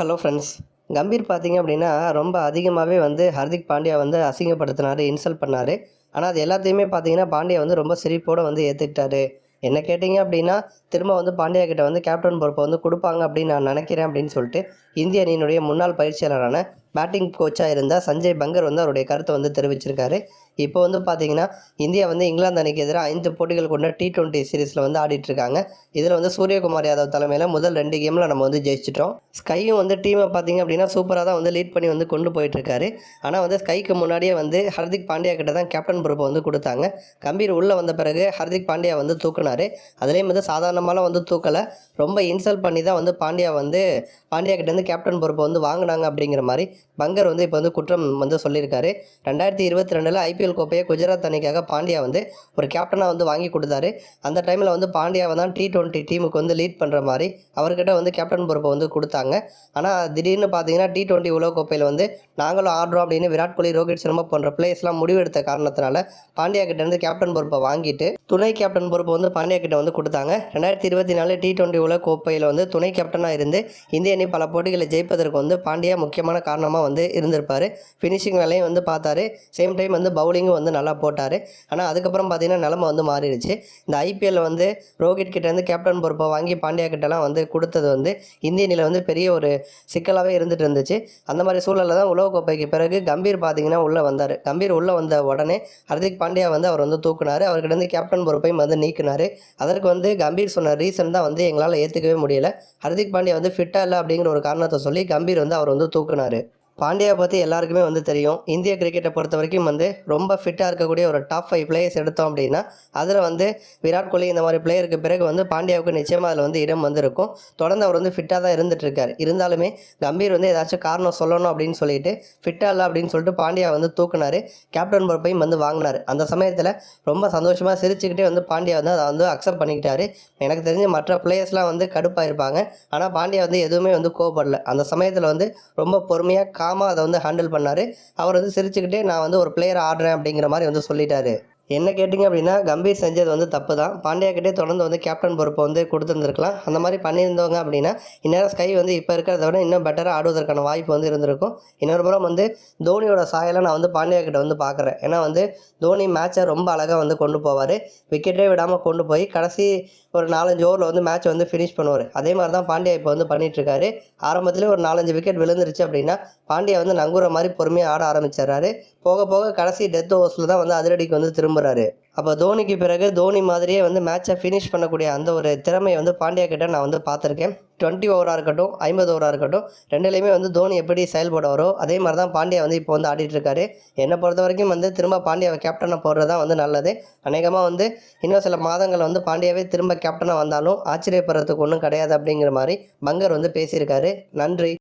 Hello friends Gambhir பார்த்தீங்க அப்படின்னா ரொம்ப அதிகமாகவே வந்து ஹர்திக் பாண்டியா வந்து அசிங்கப்படுத்தினார் இன்சல்ட் பண்ணார். ஆனால் அது எல்லாத்தையுமே பார்த்தீங்கன்னா பாண்டியா வந்து ரொம்ப சிரிப்போடு வந்து ஏற்றுக்கிட்டாரு என்ன கேட்டிங்க அப்படின்னா திரும்ப வந்து பாண்டியா கிட்ட வந்து கேப்டன் பொறுப்பை வந்து கொடுப்பாங்க அப்படின்னு நான் நினைக்கிறேன் அப்படின்னு சொல்லிட்டு இந்திய அணியினுடைய முன்னாள் பயிற்சியாளரான பேட்டிங் கோச்சாக இருந்தால் சஞ்சய் பங்கர் வந்து அவருடைய கருத்தை வந்து தெரிவிச்சிருக்காரு. இப்போ வந்து பார்த்தீங்கன்னா இந்தியா வந்து இங்கிலாந்து அணிக்கு எதிராக ஐந்து போட்டிகள் கொண்ட டி டுவெண்ட்டி சீரீஸில் வந்து ஆடிட்டுருக்காங்க. இதில் வந்து சூரியகுமார் யாதவ் தலைமையில் முதல் ரெண்டு கேமில் நம்ம வந்து ஜெயிச்சிட்டோம். ஸ்கையும் வந்து டீமை பார்த்தீங்க அப்படின்னா சூப்பராக தான் வந்து லீட் பண்ணி வந்து கொண்டு போயிட்டுருக்காரு. ஆனால் வந்து ஸ்கைக்கு முன்னாடியே வந்து ஹர்திக் பாண்டியா கிட்ட தான் கேப்டன் பொறுப்பை வந்து கொடுத்தாங்க. கம்பீர் உள்ளே வந்த பிறகு ஹர்திக் பாண்டியா வந்து தூக்குனாரு. அதுலேயும் வந்து சாதாரணமாலாம் வந்து தூக்கலை. ரொம்ப இன்சல்ட் பண்ணி தான் வந்து பாண்டியா வந்து பாண்டியா கிட்டேருந்து கேப்டன் பொறுப்பை வந்து வாங்கினாங்க அப்படிங்கிற மாதிரி பங்கர் வந்து இப்போ வந்து குற்றம் வந்து சொல்லியிருக்காரு. ரெண்டாயிரத்தி இருபத்தி ரெண்டில் ஐபிஎல் கோப்பையை குஜராத் அணிக்காக பாண்டியா வந்து ஒரு கேப்டனாக வந்து வாங்கி கொடுத்தாரு. அந்த டைமில் வந்து பாண்டியாவை தான் டி டுவெண்ட்டி டீமுக்கு வந்து லீட் பண்ணுற மாதிரி அவர்கிட்ட வந்து கேப்டன் பொறுப்பை வந்து கொடுத்தாங்க. ஆனால் திடீர்னு பார்த்தீங்கன்னா டி டுவெண்ட்டி உலக கோப்பையில் வந்து நாங்களும் ஆடுறோம் அப்படின்னு விராட் கோலி ரோஹித் சர்மா போன்ற பிளேயர்ஸ்லாம் முடிவெடுத்த காரணத்தினால பாண்டியா கிட்டேருந்து கேப்டன் பொறுப்பை வாங்கிட்டு துணை கேப்டன் பொறுப்பை வந்து பாண்டியா கிட்ட வந்து கொடுத்தாங்க. ரெண்டாயிரத்தி இருபத்தி நாலு டி டுவெண்ட்டி உலக கோப்பையில் வந்து துணை கேப்டனாக இருந்து இந்திய அணி பல போட்டிகளை ஜெயிப்பதற்கு வந்து பாண்டியா முக்கியமான காரணம் காரணமாக வந்து இருந்திருப்பார். ஃபினிஷிங் வேலையும் வந்து பார்த்தாரு. சேம் டைம் வந்து பவுலிங்கும் வந்து நல்லா போட்டார். ஆனால் அதுக்கப்புறம் பார்த்தீங்கன்னா நிலமை வந்து மாறிடுச்சு. இந்த ஐபிஎல்ல வந்து ரோஹித் கிட்டேருந்து கேப்டன் பொறுப்பை வாங்கி பாண்டியா கிட்டலாம் வந்து கொடுத்தது வந்து இந்திய நிலை வந்து பெரிய ஒரு சிக்கலாகவே இருந்துட்டு இருந்துச்சு. அந்த மாதிரி சூழலில் தான் உலகக்கோப்பைக்கு பிறகு கம்பீர் பார்த்தீங்கன்னா உள்ளே வந்தார். கம்பீர் உள்ளே வந்த உடனே ஹர்திக் பாண்டியா வந்து அவர் வந்து தூக்குனார். அவர்கிட்ட கேப்டன் பொறுப்பையும் வந்து நீக்கினார். அதற்கு வந்து கம்பீர் சொன்ன ரீசன் தான் வந்து எங்களால் ஏற்றுக்கவே முடியல. ஹர்திக் பாண்டியா வந்து ஃபிட்டாக இல்லை அப்படிங்கிற ஒரு காரணத்தை சொல்லி கம்பீர் வந்து அவர் வந்து தூக்குனார். பாண்டியா பற்றி எல்லாருக்குமே வந்து தெரியும். இந்திய கிரிக்கெட்டை பொறுத்த வரைக்கும் வந்து ரொம்ப ஃபிட்டாக இருக்கக்கூடிய ஒரு டாப் ஃபைவ் பிளேயர்ஸ் எடுத்தோம் அப்படின்னா அதில் வந்து விராட் கோலி இந்த மாதிரி பிளேயருக்கு பிறகு வந்து பாண்டியாவுக்கு நிச்சயமாக அதில் வந்து இடம் வந்து இருக்கும் தொடர்ந்து அவர் வந்து ஃபிட்டாக தான் இருந்துகிட்ருக்கார் இருந்தாலுமே கம்பீர் வந்து ஏதாச்சும் காரணம் சொல்லணும் அப்படின்னு சொல்லிட்டு ஃபிட்டாக இல்லை அப்படின்னு சொல்லிட்டு பாண்டியா வந்து தூக்குனாரு. கேப்டன் பொறுப்பையும் வந்து வாங்கினார். அந்த சமயத்தில் ரொம்ப சந்தோஷமாக சிரிச்சுக்கிட்டே வந்து பாண்டியா வந்து அதை வந்து அக்செப்ட் பண்ணிக்கிட்டாரு. எனக்கு தெரிஞ்சு மற்ற பிளேயர்ஸ்லாம் வந்து கடுப்பாக இருப்பாங்க ஆனால் பாண்டியா வந்து எதுவுமே வந்து கோவப்படல. அந்த சமயத்தில் வந்து ரொம்ப பொறுமையாக கா காமாக அதை வந்து ஹேண்டில் பண்ணார். அவர் வந்து சிரிச்சுக்கிட்டே நான் வந்து ஒரு பிளேயர் ஆடுறேன் அப்படிங்கிற மாதிரி வந்து சொல்லிட்டாரு. என்ன கேட்டிங்க அப்படின்னா கம்பீர் செஞ்சது வந்து தப்பு தான் பாண்டியாக்கிட்டே தொடர்ந்து வந்து கேப்டன் பொறுப்பை வந்து கொடுத்துருந்துருக்கலாம். அந்த மாதிரி பண்ணியிருந்தவங்க அப்படின்னா இந்நேரம் ஸ்கை வந்து இப்போ இருக்கிறத விட இன்னும் பெட்டராக ஆடுவதற்கான வாய்ப்பு வந்து இருந்திருக்கும். இன்னொரு புறம் வந்து தோனியோட சாயலை நான் வந்து பாண்டியாக்கிட்ட வந்து பார்க்குறேன் ஏன்னா வந்து தோனி மேட்சை ரொம்ப அழகாக வந்து கொண்டு போவார். விக்கெட்டே விடாமல் கொண்டு போய் கடைசி ஒரு நாலஞ்சு ஓவரில் வந்து மேட்ச் வந்து ஃபினிஷ் பண்ணுவார். அதே மாதிரி தான் பாண்டியா இப்போ வந்து பண்ணிகிட்ருக்காரு ஆரம்பத்திலே ஒரு நாலஞ்சு விக்கெட் விழுந்துருச்சு அப்படின்னா பாண்டியா வந்து நங்குற மாதிரி பொறுமையாக ஆட ஆரம்பிச்சிடுறாரு. போக போக கடைசி டெத் ஓவர்ஸில் தான் வந்து அதிரடிக்கு வந்து திரும்ப போகிறாரு அப்போ தோனிக்கு பிறகு தோனி மாதிரியே வந்து மேட்சை ஃபினிஷ் பண்ணக்கூடிய அந்த ஒரு திறமையை வந்து பாண்டியா கிட்ட நான் வந்து பார்த்துருக்கேன். டுவெண்ட்டி ஓவராக இருக்கட்டும் ஐம்பது ஓவராக இருக்கட்டும் ரெண்டுலேயுமே வந்து தோனி எப்படி செயல்படுவாரோ அதே மாதிரி தான் பாண்டியா வந்து இப்போ வந்து ஆடிட்டுருக்காரு என்னை பொறுத்த வரைக்கும் வந்து திரும்ப பாண்டியாவை கேப்டனாக போடுறது தான் வந்து நல்லது. அநேகமாக வந்து இன்னும் சில மாதங்கள் வந்து பாண்டியாவே திரும்ப கேப்டனாக வந்தாலும் ஆச்சரியப்படுறதுக்கு ஒன்றும் கிடையாது அப்படிங்கிற மாதிரி பங்கர் வந்து பேசியிருக்காரு. நன்றி.